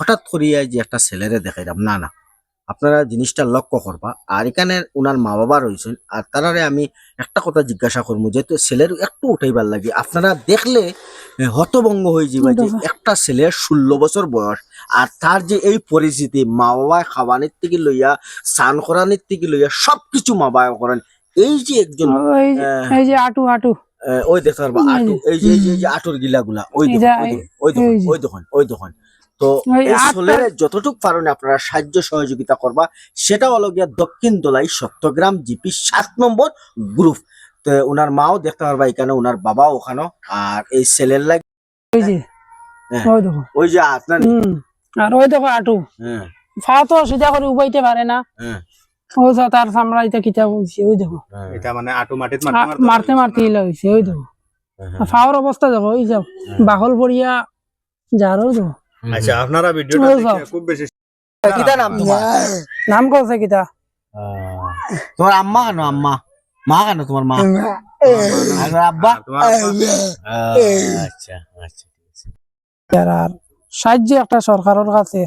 হঠাৎ করিয়া যে একটা ছেলেরে দেখাইলাম না না আপনারা জিনিসটা লক্ষ্য করবা। আর এখানে উনার মা বাবা রয়েছেন আর তারারে আমি একটা কথা জিজ্ঞাসা করব যেহেতু ছেলের একটু উঠাইবার লাগে। আপনারা দেখলে হতভঙ্গ হয়ে যাবে যে একটা ছেলের ষোলো বছর বয়স আর তার যে এই পরিস্থিতি মা বাবা খাওয়ানির থেকে লইয়া স্নান করানির থেকে লইয়া সবকিছু মা বাবা করেন। এই যে একজন এই যে আটু আটু। ওই দেখতে যে- আটু এই যে এই যে- আটুর গিলা গুলা ওই ওই দেখুন, ওই যে- ওই দেখুন। তো সোলের যতটুকু পারেন আপনারা সাহায্য সহযোগিতা করবা সেটা হলো গিয়া দক্ষিণ দোলাই সত্যগ্রাম জিপি সাত নম্বর গ্রুপ। তো ওনার মাও দেখতে পারবা এখানে ওনার বাবা ওখানে আর এই ছেলের লাগে ওই যে হ্যাঁ। ওই দেখো। ওই যে আপনার আর ওই দেখো আটু। হ্যাঁ। ফা তো সিধা করে উবাইতে পারে না। হ্যাঁ। ও যা তার সামলাইতে কিতা বলছে ওই দেখো। এটা মানে আটু মাটিত মারতে মারতে মারতে ইলা হয়েছে ওই দেখো। ফাওয়ার অবস্থা দেখো ওই যাও বাহল পড়িয়া যারও দেখো। আচ্ছা আপনারা ভিডিওটা দেখে খুব বেশি কিতা নাম তোমার? নাম কছে কিতা তোমার আম্মা কেন আম্মা? মা কেন তোমার মা? আর আব্বা? আচ্ছা আচ্ছা ঠিক আর সাহায্য একটা সরকারের কাছে।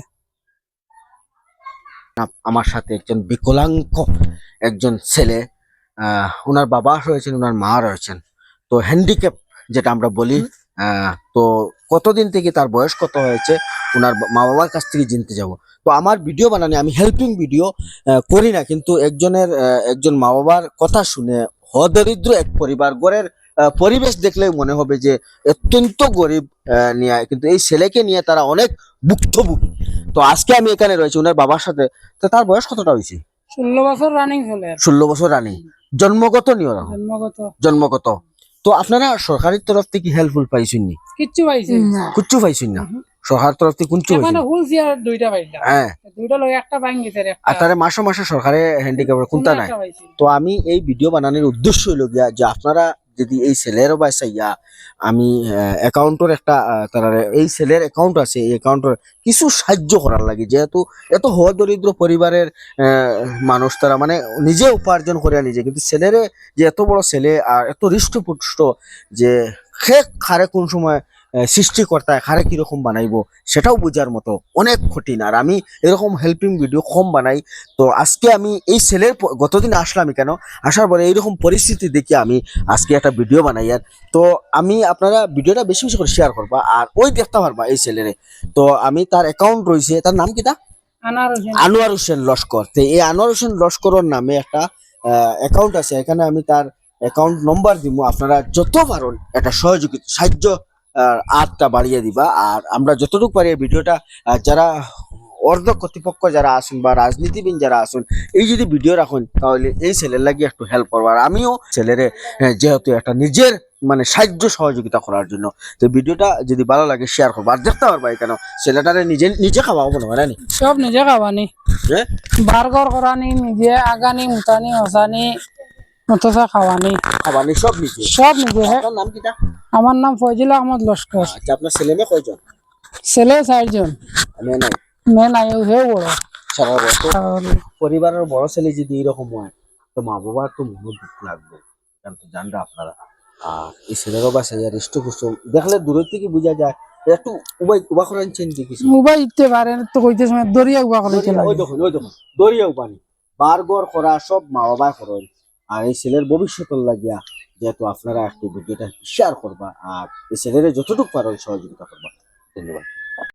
আমার সাথে একজন বিকলাঙ্গ একজন ছেলে আহ, ওনার বাবা রয়েছেন ওনার মা রয়েছেন। তো হ্যান্ডিক্যাপ যেটা আমরা বলি আহ, তো কতদিন থেকে তার বয়স কত হয়েছে ওনার মা বাবার কাছ থেকে জানতে যাব। তো আমার ভিডিও বানানি আমি হেল্পিং ভিডিও করি না কিন্তু একজনের একজন মা বাবার কথা শুনে হদরিদ্র এক পরিবার গড়ের পরিবেশ দেখলে মনে হবে যে অত্যন্ত গরিব নিয়ে কিন্তু এই ছেলেকে নিয়ে তারা অনেক ভুক্তভোগী। তো আজকে আমি এখানে রয়েছি ওনার বাবার সাথে। তো তার বয়স কতটা হয়েছে? ষোলো বছর রানিং চলে ষোলো বছর রানি জন্মগত নিয়ম জন্মগত। জন্মগত। তো আপনারা সরকারের তরফ থেকে হেল্পফুল পাইছেন নি? কিচ্ছু পাইছে কুচ্ছু পাইছেন না। সরকার তরফ থেকে কুঞ্চু পাইছেন হুলছি আর দুইটা পাইলাম হ্যাঁ। দুইটা একটা ভাঙ গেছে আর আর তারে মাসে মাসে সরকারে হ্যান্ডিক্যাপের কোনটা নাই। তো আমি এই ভিডিও বানানোর উদ্দেশ্য হইল গিয়া যে আপনারা যদি এই ছেলেরও বা চাইয়া আমি অ্যাকাউন্টের একটা আহ, তারা এই ছেলের অ্যাকাউন্ট আছে এই অ্যাকাউন্টের কিছু সাহায্য করার লাগে। যেহেতু এত হ দরিদ্র পরিবারের আহ, মানুষ তারা মানে নিজে উপার্জন করে নিজে। কিন্তু ছেলেরে যে এত বড় ছেলে আর এত হৃষ্টপুষ্ট যে সে খারে কোন সময় আহ, সৃষ্টিকর্তা খারে কীরকম বানাইবো সেটাও বোঝার মতো। অনেক কঠিন। আর আমি এরকম হেল্পিং ভিডিও কম বানাই। তো আজকে আমি এই ছেলের প- গতদিন আসলাম কেন? আসার পরে এইরকম পরিস্থিতি দেখে আমি আজকে একটা ভিডিও বানাই। আর তো আমি আপনারা ভিডিওটা বেশি বেশি করে শেয়ার করবা। আর ওই দেখতে পারবা এই ছেলেরে তো আমি তার অ্যাকাউন্ট রয়েছে তার নাম কি তা? আনার আনোয়ার হোসেন লস্কর। তো এই আনোয়ার হোসেন লস্করের নামে একটা অ্যাকাউন্ট আছে। এখানে আমি তার অ্যাকাউন্ট নম্বর দিব আপনারা যত পারেন একটা সহযোগিতা সাহায্য আটটা বাড়িয়ে দিবা আর আমরা যতটুকু পারি ভিডিওটা যারা অর্ধ কর্তৃপক্ষ যারা আসুন বা রাজনীতিবিদ যারা আসুন এই যদি ভিডিও রাখুন তাহলে এই ছেলের লাগি একটু হেল্প করব আর আমিও ছেলেরে যেহেতু একটা নিজের মানে সাহায্য সহযোগিতা করার জন্য তো ভিডিওটা যদি ভালো লাগে শেয়ার করব আর দেখতে পারবা কেন ছেলেটারে নিজে নিজে খাওয়াবো মনে হয় না নি? সব নিজে খাবানি হ্যাঁ? বারগর করানি নিজে আগানি মুতানি হসানি মতসা খাওয়ানি। খাবানি সব নিজে? সব নিজে আপনার নাম কিটা? আমার নাম ফয়জুল আহমদ লস্কর। আচ্ছা আপনার ছেলে মেয়ে কয়জন? ছেলে চারজন। মেয়ে নাই? মেয়ে নাই হে বড়। সারা বছর? পরিবারের বড় ছেলে যদি এরকম হয় তো মা বাবার তো মনে দুঃখ লাগবে। কারণ তো জানরা আপনারা। আর এই ছেলেরও বা সেজার হৃষ্টপুষ্ট দেখলে দূরের থেকে বোঝা যায় একটু উবাই উবা তো কইতে সময় দরিয়া উবা করে দরিয়া- ওই দেখুন ওই দেখুন। দরিয়াও পানি বারগর করা সব মা বাবা করেন আর এই ছেলের ভবিষ্যতের লাগিয়া যেহেতু আপনারা একটু ভিডিওটা শেয়ার করবা, আর এই ছেলের যতটুকু পারেন সহযোগিতা করবা। ধন্যবাদ।